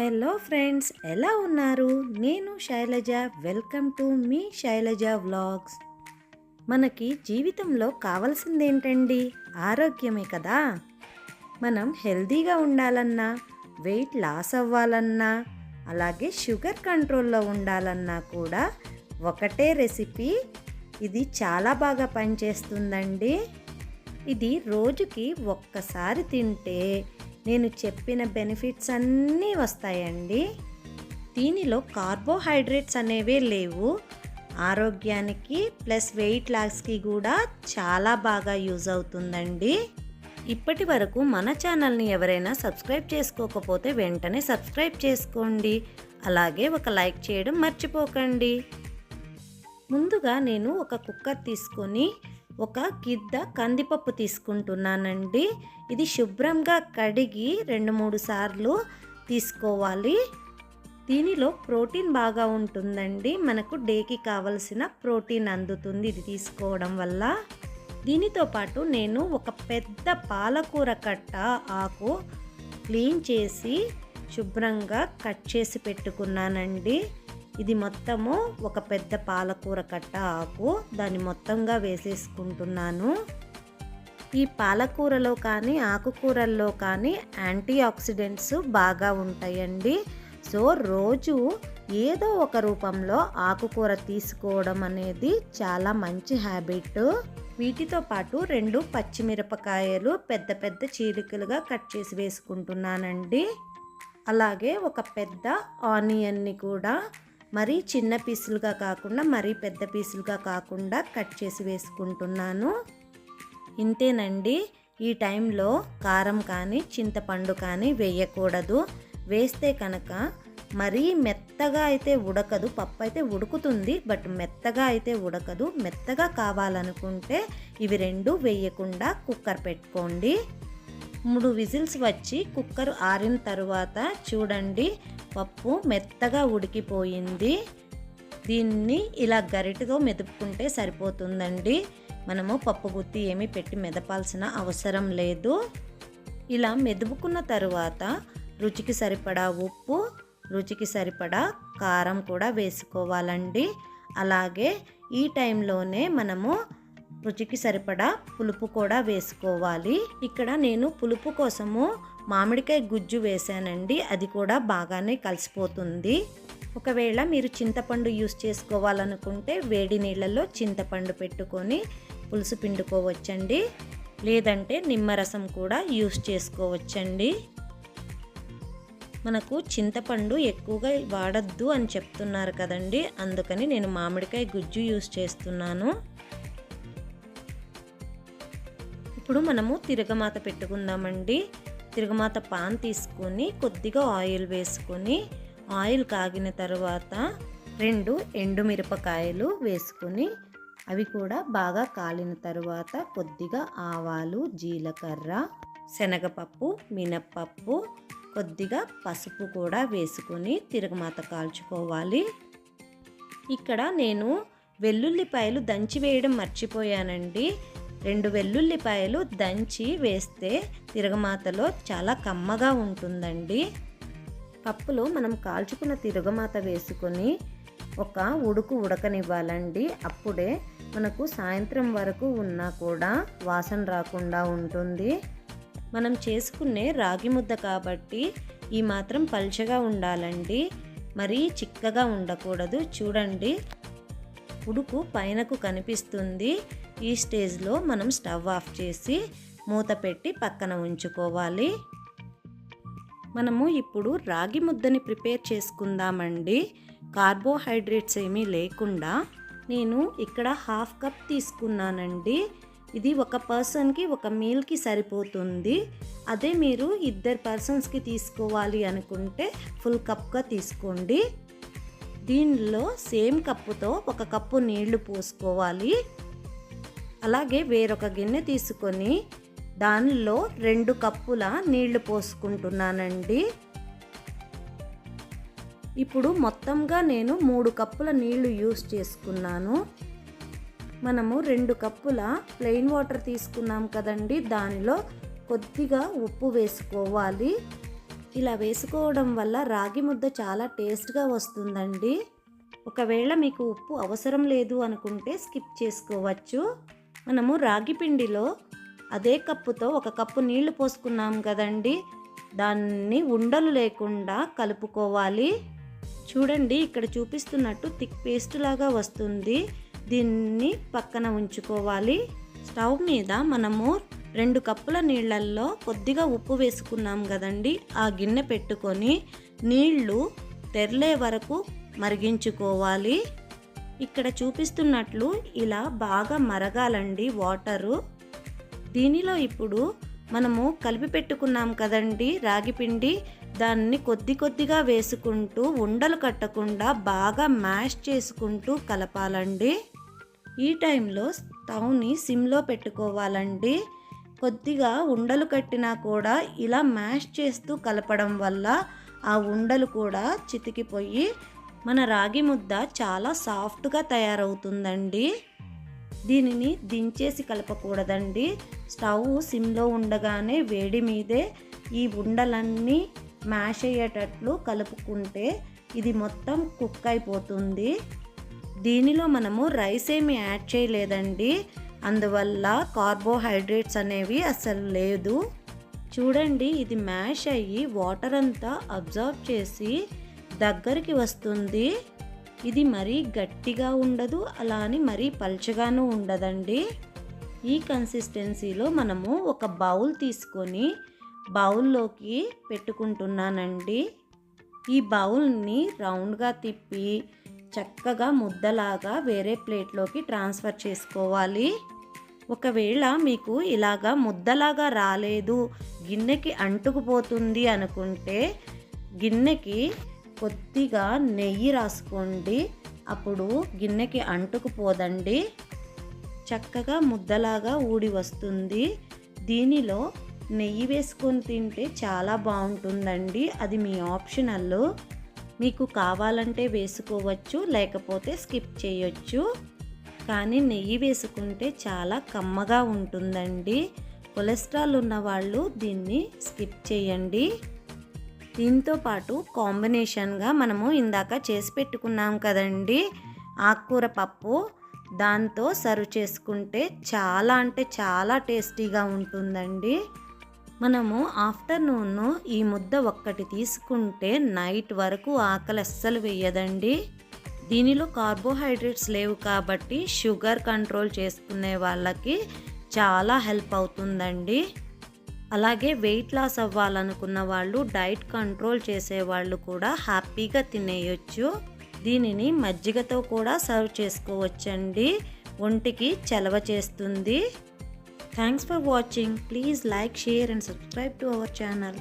Hello friends ఎలా ఉన్నారు? నేను శైలజ. వెల్కమ్ టు మీ శైలజ వ్లాగ్స్. మనకి జీవితంలో కావాల్సింది ఏంటండి ఆరోగ్యమే కదా? మనం హెల్తీగా ఉండాలన్నా వెయిట్ లాస్ అవ్వాలన్నా అలాగే షుగర్ కంట్రోల్లో ఉండాలన్నా కూడా ఒకటే రెసిపీ. ఇది చాలా బాగా పనిచేస్తుందండి. ఇది రోజుకి ఒక్కసారి తింటే నేను చెప్పిన బెనిఫిట్స్ అన్నీ వస్తాయండి. దీనిలో కార్బోహైడ్రేట్స్ అనేవే లేవు. ఆరోగ్యానికి ప్లస్ వెయిట్ లాస్కి కూడా చాలా బాగా యూజ్ అవుతుందండి. ఇప్పటి వరకు మన ఛానల్ని ఎవరైనా సబ్స్క్రైబ్ చేసుకోకపోతే వెంటనే సబ్స్క్రైబ్ చేసుకోండి. అలాగే ఒక లైక్ చేయడం మర్చిపోకండి. ముందుగా నేను ఒక కుక్కర్ తీసుకొని ఒక గిద్ద కందిపప్పు తీసుకుంటున్నానండి. ఇది శుభ్రంగా కడిగి రెండు మూడు సార్లు తీసుకోవాలి. దీనిలో ప్రోటీన్ బాగా ఉంటుందండి. మనకు డేకి కావలసిన ప్రోటీన్ అందుతుంది ఇది తీసుకోవడం వల్ల. దీనితో పాటు నేను ఒక పెద్ద పాలకూర కట్ట ఆకు క్లీన్ చేసి శుభ్రంగా కట్ చేసి పెట్టుకున్నానండి. ఇది మొత్తము ఒక పెద్ద పాలకూర కట్ట ఆకు. దాన్ని మొత్తంగా వేసేసుకుంటున్నాను. ఈ పాలకూరలో కానీ ఆకుకూరల్లో కానీ యాంటీ ఆక్సిడెంట్స్ బాగా ఉంటాయండి. సో రోజు ఏదో ఒక రూపంలో ఆకుకూర తీసుకోవడం అనేది చాలా మంచి హ్యాబిట్. వీటితో పాటు రెండు పచ్చిమిరపకాయలు పెద్ద పెద్ద చీలికలుగా కట్ చేసి వేసుకుంటున్నానండి. అలాగే ఒక పెద్ద ఆనియన్ని కూడా మరీ చిన్న పీసులుగా కాకుండా మరీ పెద్ద పీసులుగా కాకుండా కట్ చేసి వేసుకుంటున్నాను. ఇంతేనండి ఈ టైంలో కారం కానీ చింతపండు కానీ వేయకూడదు. వేస్తే కనుక మరీ మెత్తగా అయితే ఉడకదు పప్పు అయితే ఉడుకుతుంది బట్ మెత్తగా అయితే ఉడకదు. మెత్తగా కావాలనుకుంటే ఇవి రెండు వేయకుండా కుక్కర్ పెట్టుకోండి. మూడు విజిల్స్ వచ్చి కుక్కర్ ఆరిన తర్వాత చూడండి పప్పు మెత్తగా ఉడికిపోయింది. దీన్ని ఇలా గరిటతో మెదుపుకుంటే సరిపోతుందండి. మనము పప్పు గుత్తి ఏమీ పెట్టి మెదపాల్సిన అవసరం లేదు. ఇలా మెదుపుకున్న తరువాత రుచికి సరిపడా ఉప్పు రుచికి సరిపడా కారం కూడా వేసుకోవాలండి. అలాగే ఈ టైంలోనే మనము రుచికి సరిపడా పులుపు కూడా వేసుకోవాలి. ఇక్కడ నేను పులుపు కోసము మామిడికాయ గుజ్జు వేసానండి అది కూడా బాగానే కలిసిపోతుంది. ఒకవేళ మీరు చింతపండు యూస్ చేసుకోవాలనుకుంటే వేడి నీళ్ళల్లో చింతపండు పెట్టుకొని పులుసు పిండుకోవచ్చండి. లేదంటే నిమ్మరసం కూడా యూస్ చేసుకోవచ్చండి. మనకు చింతపండు ఎక్కువగా వాడద్దు అని చెప్తున్నారు కదండి. అందుకని నేను మామిడికాయ గుజ్జు యూస్ చేస్తున్నాను. ఇప్పుడు మనము తిరగమాత పెట్టుకుందామండి. తిరుగుమాత పాన్ తీసుకొని కొద్దిగా ఆయిల్ వేసుకొని ఆయిల్ కాగిన తర్వాత రెండు ఎండుమిరపకాయలు వేసుకొని అవి కూడా బాగా కాలిన తర్వాత కొద్దిగా ఆవాలు జీలకర్ర శనగపప్పు మినప్పప్పు కొద్దిగా పసుపు కూడా వేసుకొని తిరగమాత కాల్చుకోవాలి. ఇక్కడ నేను వెల్లుల్లిపాయలు దంచి వేయడం మర్చిపోయానండి. రెండు వెల్లుల్లిపాయలు దంచి వేస్తే తిరగమాతలో చాలా కమ్మగా ఉంటుందండి. పప్పులో మనం కాల్చుకున్న తిరగమాత వేసుకొని ఒక ఉడుకు ఉడకనివ్వాలండి. అప్పుడే మనకు సాయంత్రం వరకు ఉన్నా కూడా వాసన రాకుండా ఉంటుంది. మనం చేసుకునే రాగి ముద్ద కాబట్టి ఈ మాత్రం పల్చగా ఉండాలండి. మరీ చిక్కగా ఉండకూడదు. చూడండి ఉడుకు పైనకు కనిపిస్తుంది. ఈ స్టేజ్లో మనం స్టవ్ ఆఫ్ చేసి మూత పెట్టి పక్కన ఉంచుకోవాలి. మనము ఇప్పుడు రాగి ముద్దని ప్రిపేర్ చేసుకుందామండి. కార్బోహైడ్రేట్స్ ఏమీ లేకుండా నేను ఇక్కడ హాఫ్ కప్ తీసుకున్నానండి. ఇది ఒక పర్సన్కి ఒక మీల్కి సరిపోతుంది. అదే మీరు ఇద్దరు పర్సన్స్కి తీసుకోవాలి అనుకుంటే ఫుల్ కప్గా తీసుకోండి. దీనిలో సేమ్ కప్పుతో ఒక కప్పు నీళ్ళు పోసుకోవాలి. అలాగే వేరొక గిన్నె తీసుకొని దానిలో రెండు కప్పుల నీళ్ళు పోసుకుంటున్నానండి. ఇప్పుడు మొత్తంగా నేను మూడు కప్పుల నీళ్ళు యూస్ చేసుకున్నాను. మనము రెండు కప్పుల ప్లెయిన్ వాటర్ తీసుకున్నాం కదండి. దానిలో కొద్దిగా ఉప్పు వేసుకోవాలి. ఇలా వేసుకోవడం వల్ల రాగి ముద్ద చాలా టేస్ట్గా వస్తుందండి. ఒకవేళ మీకు ఉప్పు అవసరం లేదు అనుకుంటే స్కిప్ చేసుకోవచ్చు. మనము రాగి పిండిలో అదే కప్పుతో ఒక కప్పు నీళ్ళు పోసుకున్నాం కదండి. దాన్ని ఉండలు లేకుండా కలుపుకోవాలి. చూడండి ఇక్కడ చూపిస్తున్నట్టు థిక్ పేస్ట్ లాగా వస్తుంది. దీన్ని పక్కన ఉంచుకోవాలి. స్టవ్ మీద మనము రెండు కప్పుల నీళ్ళల్లో కొద్దిగా ఉప్పు వేసుకున్నాం కదండి. ఆ గిన్నె పెట్టుకొని నీళ్ళు తెరలే వరకు మరిగించుకోవాలి. ఇక్కడ చూపిస్తున్నట్లు ఇలా బాగా మరగాలండి వాటరు. దీనిలో ఇప్పుడు మనము కలిపి పెట్టుకున్నాం కదండి రాగి పిండి. దాన్ని కొద్ది కొద్దిగా వేసుకుంటూ ఉండలు కట్టకుండా బాగా మ్యాష్ చేసుకుంటూ కలపాలండి. ఈ టైంలో స్టవ్ని సిమ్లో పెట్టుకోవాలండి. కొద్దిగా ఉండలు కట్టినా కూడా ఇలా మ్యాష్ చేస్తూ కలపడం వల్ల ఆ ఉండలు కూడా చితికిపోయి మన రాగి ముద్ద చాలా సాఫ్ట్గా తయారవుతుందండి. దీనిని దించేసి కలపకూడదండి. స్టవ్ సిమ్లో ఉండగానే వేడి మీదే ఈ ఉండలన్నీ మ్యాష్ అయ్యేటట్లు కలుపుకుంటే ఇది మొత్తం కుక్ అయిపోతుంది. దీనిలో మనము రైస్ ఏమి యాడ్ చేయలేదండి. అందువల్ల కార్బోహైడ్రేట్స్ అనేవి అసలు లేదు. చూడండి ఇది మ్యాష్ అయ్యి వాటర్ అంతా అబ్జర్వ్ చేసి దగ్గరికి వస్తుంది. ఇది మరీ గట్టిగా ఉండదు అలా అని మరీ పల్చగాను ఉండదండి. ఈ కన్సిస్టెన్సీలో మనము ఒక బౌల్ తీసుకొని బౌల్లోకి పెట్టుకుంటున్నానండి. ఈ బౌల్ని రౌండ్గా తిప్పి చక్కగా ముద్దలాగా వేరే ప్లేట్లోకి ట్రాన్స్ఫర్ చేసుకోవాలి. ఒకవేళ మీకు ఇలాగా ముద్దలాగా రాలేదు గిన్నెకి అంటుకుపోతుంది అనుకుంటే గిన్నెకి కొద్దిగా నెయ్యి రాసుకోండి. అప్పుడు గిన్నెకి అంటుకుపోదండి. చక్కగా ముద్దలాగా ఊడి వస్తుంది. దీనిలో నెయ్యి వేసుకొని తింటే చాలా బాగుంటుందండి. అది మీ ఆప్షనల్. మీకు కావాలంటే వేసుకోవచ్చు లేకపోతే స్కిప్ చేయొచ్చు. కానీ నెయ్యి వేసుకుంటే చాలా కమ్మగా ఉంటుందండి. కొలెస్ట్రాల్ ఉన్నవాళ్ళు దీన్ని స్కిప్ చేయండి. దీంతో పాటు కాంబినేషన్గా మనము ఇందాక చేసి పెట్టుకున్నాం కదండి. ఆకుకూర పప్పు దాంతో సర్వ్ చేసుకుంటే చాలా అంటే చాలా టేస్టీగా ఉంటుందండి. మనము ఆఫ్టర్నూన్ ఈ ముద్ద ఒక్కటి తీసుకుంటే నైట్ వరకు ఆకలి అస్సలు వేయదండి. దీనిలో కార్బోహైడ్రేట్స్ లేవు కాబట్టి షుగర్ కంట్రోల్ చేసుకునే వాళ్ళకి చాలా హెల్ప్ అవుతుందండి. అలాగే వెయిట్ లాస్ అవ్వాలనుకున్న వాళ్ళు డైట్ కంట్రోల్ చేసే వాళ్ళు కూడా హ్యాపీగా తినేయొచ్చు. దీనిని మజ్జిగతో కూడా సర్వ్ చేసుకోవచ్చండి. ఒంటికి చలవ చేస్తుంది. Thanks for watching. Please like share and subscribe to our channel.